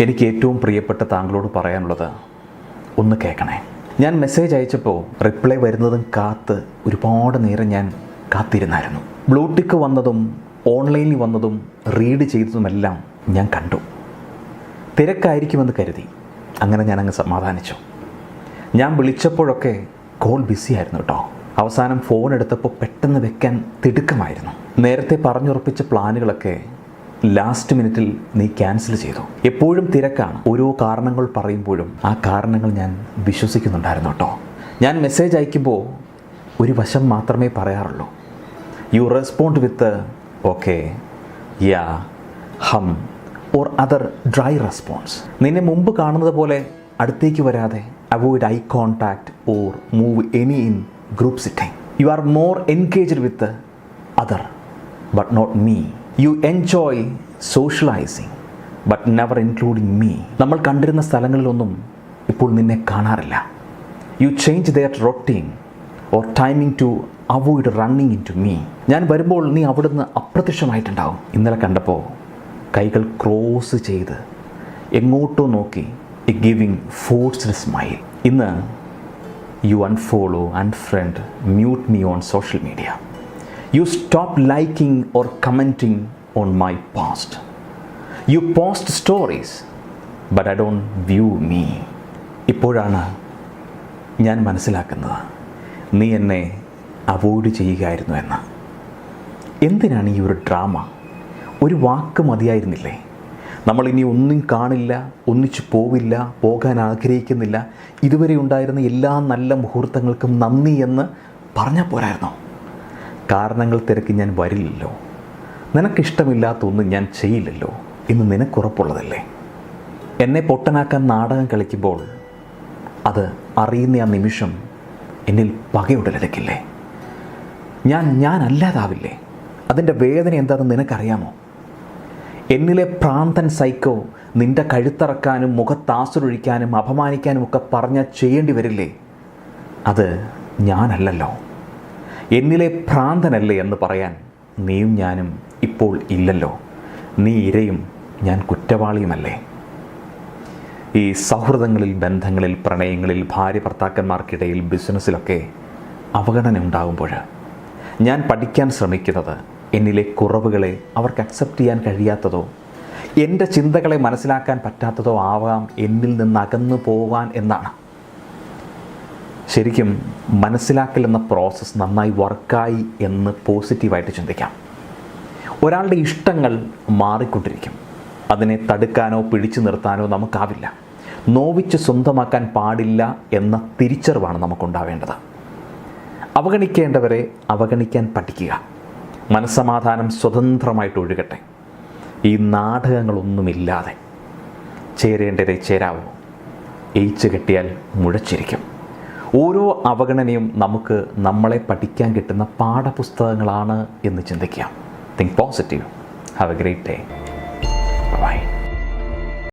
എനിക്ക് ഏറ്റവും പ്രിയപ്പെട്ട താങ്കളോട് പറയാനുള്ളത് ഒന്ന് കേൾക്കണേ. ഞാൻ മെസ്സേജ് അയച്ചപ്പോൾ റിപ്ലൈ വരുന്നതും കാത്ത് ഒരുപാട് നേരം ഞാൻ കാത്തിരുന്നായിരുന്നു. ബ്ലൂടിക്ക് വന്നതും ഓൺലൈനിൽ വന്നതും റീഡ് ചെയ്തതുമെല്ലാം ഞാൻ കണ്ടു. തിരക്കായിരിക്കുമെന്ന് കരുതി. അങ്ങനെ ഞാൻ അങ്ങ് സമാധാനിച്ചു. ഞാൻ വിളിച്ചപ്പോഴൊക്കെ കോൾ ബിസി ആയിരുന്നു കേട്ടോ അവസാനം ഫോൺ എടുത്തപ്പോൾ പെട്ടെന്ന് വെക്കാൻ തിടുക്കമായിരുന്നു. നേരത്തെ പറഞ്ഞുറപ്പിച്ച പ്ലാനുകളൊക്കെ ലാസ്റ്റ് മിനിറ്റിൽ നീ ക്യാൻസൽ ചെയ്തു. എപ്പോഴും തിരക്കാണ്. ഓരോ കാരണങ്ങൾ പറയുമ്പോഴും ആ കാരണങ്ങൾ ഞാൻ വിശ്വസിക്കുന്നുണ്ടായിരുന്നു കേട്ടോ. ഞാൻ മെസ്സേജ് അയക്കുമ്പോൾ ഒരു വശം മാത്രമേ പറയാറുള്ളൂ. You respond with okay ya hmm or other dry response നിന്നെ മുമ്പ് കാണുന്നത് പോലെ അടുത്തേക്ക് വരാതെ avoid eye contact or move any in group sitting you are more engaged with other but not me you enjoy socialising but never including me നമ്മൾ കണ്ടിരുന്ന സ്ഥലങ്ങളിലൊന്നും ഇപ്പോൾ നിന്നെ കാണാറില്ല. You change their routine or timing to avoid running into me ഞാൻ വരുമ്പോൾ നീ അവിടുന്ന് അപ്രത്യക്ഷമായിട്ടുണ്ടാവും. ഇന്നലെ കണ്ടപ്പോൾ കൈകൾ ക്രോസ് ചെയ്ത് എങ്ങോട്ടോ നോക്കി എ ഗിവിങ് ഫോഴ്സ്ഡ് സ്മൈൽ ഇന്ന് you unfollow unfriend mute me on social media you stop liking or commenting on my past you post stories but I don't view me ഇപ്പോഴാണ് ഞാൻ മനസ്സിലാക്കുന്നത്. നീ എന്നെ അവോയ്ഡ് ചെയ്യുകയായിരുന്നു എന്ന്. എന്തിനാണ് ഈ ഒരു ഡ്രാമ ഒരു വാക്ക് മതിയായിരുന്നില്ലേ? നമ്മൾ ഇനി ഒന്നും കാണില്ല ഒന്നിച്ചു പോവില്ല പോകാൻ ആഗ്രഹിക്കുന്നില്ല. ഇതുവരെ ഉണ്ടായിരുന്ന എല്ലാ നല്ല മുഹൂർത്തങ്ങൾക്കും നന്ദി എന്ന് പറഞ്ഞാൽ പോരായിരുന്നോ? കാരണങ്ങൾ തിരക്കി ഞാൻ വരില്ലല്ലോ. നിനക്കിഷ്ടമില്ലാത്ത ഒന്നും ഞാൻ ചെയ്യില്ലല്ലോ എന്ന് നിനക്കുറപ്പുള്ളതല്ലേ? എന്നെ പൊട്ടനാക്കാൻ നാടകം കളിക്കുമ്പോൾ അത് അറിയുന്ന ആ നിമിഷം എന്നിൽ പകയുടലെടുക്കില്ലേ ഞാൻ ഞാൻ അല്ലാതാവില്ലേ അതിന്റെ വേദന എന്താണെന്ന് നിനക്കറിയാമോ? എന്നിലെ പ്രാന്തൻ സൈക്കോ നിന്റെ കഴുത്തറക്കാനും മുഖത്താസുരൊഴിക്കാനും അപമാനിക്കാനും ഒക്കെ പറഞ്ഞാൽ ചെയ്യേണ്ടി വരില്ലേ? അത് ഞാനല്ലല്ലോ. എന്നിലെ ഭ്രാന്തനല്ലേ എന്ന് പറയാൻ നീയും ഞാനും ഇപ്പോൾ ഇല്ലല്ലോ. നീ ഇരയും ഞാൻ കുറ്റവാളിയുമല്ലേ? ഈ സൗഹൃദങ്ങളിൽ ബന്ധങ്ങളിൽ പ്രണയങ്ങളിൽ ഭാര്യ ഭർത്താക്കന്മാർക്കിടയിൽ ബിസിനസ്സിലൊക്കെ അവഗണന ഉണ്ടാകുമ്പോൾ ഞാൻ പഠിക്കാൻ ശ്രമിക്കുന്നത് എന്നിലെ കുറവുകളെ അവർക്ക് അക്സെപ്റ്റ് ചെയ്യാൻ കഴിയാത്തതോ എന്റെ ചിന്തകളെ മനസ്സിലാക്കാൻ പറ്റാത്തതോ ആവാം എന്നിൽ നിന്ന് അകന്നു പോകാൻ എന്നാണ്. ശരിക്കും മനസ്സിലാക്കൽ എന്ന പ്രോസസ്സ് നന്നായി വർക്കായി എന്ന് പോസിറ്റീവായിട്ട് ചിന്തിക്കാം. ഒരാളുടെ ഇഷ്ടങ്ങൾ മാറിക്കൊണ്ടിരിക്കും. അതിനെ തടുക്കാനോ പിടിച്ചു നിർത്താനോ നമുക്കാവില്ല. നോവിച്ച് സ്വന്തമാക്കാൻ പാടില്ല എന്ന തിരിച്ചറിവാണ് നമുക്കുണ്ടാവേണ്ടത്. അവഗണിക്കേണ്ടവരെ അവഗണിക്കാൻ പഠിക്കുക. മനസ്സമാധാനം സ്വതന്ത്രമായിട്ട് ഒഴുകട്ടെ. ഈ നാടകങ്ങളൊന്നുമില്ലാതെ ചേരേണ്ടവരെ ചേരാവൂ. എയിച്ച് കെട്ടിയാൽ മുഴച്ചിരിക്കും. ഓരോ അവഗണനയും നമുക്ക് നമ്മളെ പഠിക്കാൻ കിട്ടുന്ന പാഠപുസ്തകങ്ങളാണ് എന്ന് ചിന്തിക്കാം. Think positive have a great day bye